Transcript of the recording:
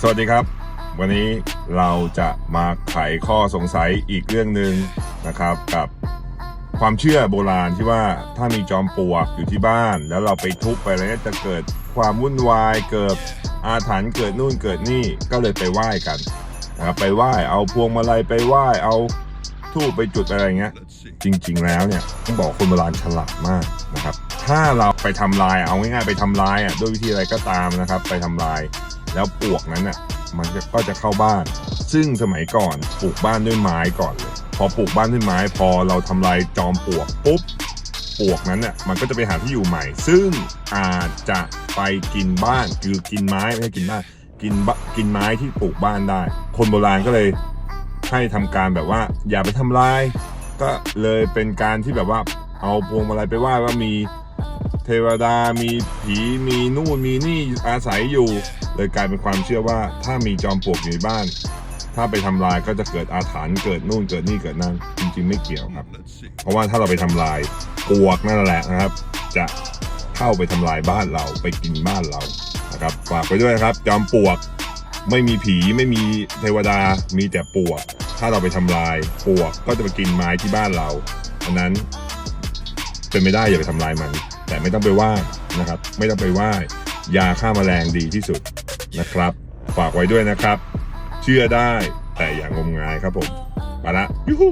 สวัสดีครับ วันนี้เราจะมาไขข้อสงสัยอีกเรื่องหนึ่งนะครับกับความเชื่อโบราณที่ว่าถ้ามีจอมปลวกอยู่ที่บ้าน แล้วเราไปทุบไปอะไรเนี่ยจะเกิดความวุ่นวายเกิดอาถรรพ์เกิดนู่นเกิดนี่ก็เลยไปไหว้กันนะครับไปไหว้เอาพวงมาลัยไปไหว้เอาทูบไปจุดอะไรเงี้ย จริง ๆ แล้วเนี่ยต้องบอกคนโบราณฉลาดมากนะครับ ถ้าเราไปทำลายเอาง่ายๆไปทำลายอะด้วยวิธีอะไรก็ตามนะครับ ไปทำลาย แล้วปวกนั้นน่ะมันก็จะเข้าบ้าน ซึ่งสมัยก่อนปลูกบ้านด้วยไม้ก่อนเลย พอปลูกบ้านด้วยไม้ พอเราทำลายจอมปวกปุ๊บปวกนั้นน่ะมันก็จะไปหาที่อยู่ใหม่ ซึ่งอาจจะไปกินบ้านคือกินไม้ไม่ใช่กินบ้านกินบกินไม้ที่ปลูกบ้านได้ คนโบราณก็เลยให้ทำการแบบว่า อย่าไปทำลาย ก็เลยเป็นการที่แบบว่าเอาพวงมาลัยไปไหว้ว่ามี เทวดามีผีมีนู่นมีนี่อาศัยอยู่ เลยกลายเป็นความเชื่อว่าถ้ามีจอมปลวกอยู่ในบ้าน ถ้าไปทำลายก็จะเกิดอาถรรพ์เกิดนู่นเกิดนี่เกิดนั่นจริงๆไม่เกี่ยวครับ เพราะว่าถ้าเราไปทำลายปลวกนั่นแหละนะครับ จะเข้าไปทำลายบ้านเราไปกินบ้านเรานะครับฝากไปด้วยนะครับ จอมปลวกไม่มีผีไม่มีเทวดามีแต่ปลวก ถ้าเราไปทำลายปลวกก็จะมากินไม้ที่บ้านเราอันนั้นเป็นไม่ได้อย่าไปทำลายมัน แต่ไม่ต้องไปว่านะครับ ไม่ต้องไปว่ายาฆ่าแมลงดีที่สุดนะครับ ฝากไว้ด้วยนะครับ เชื่อได้แต่อย่างงมงายครับผมไปละยูฮู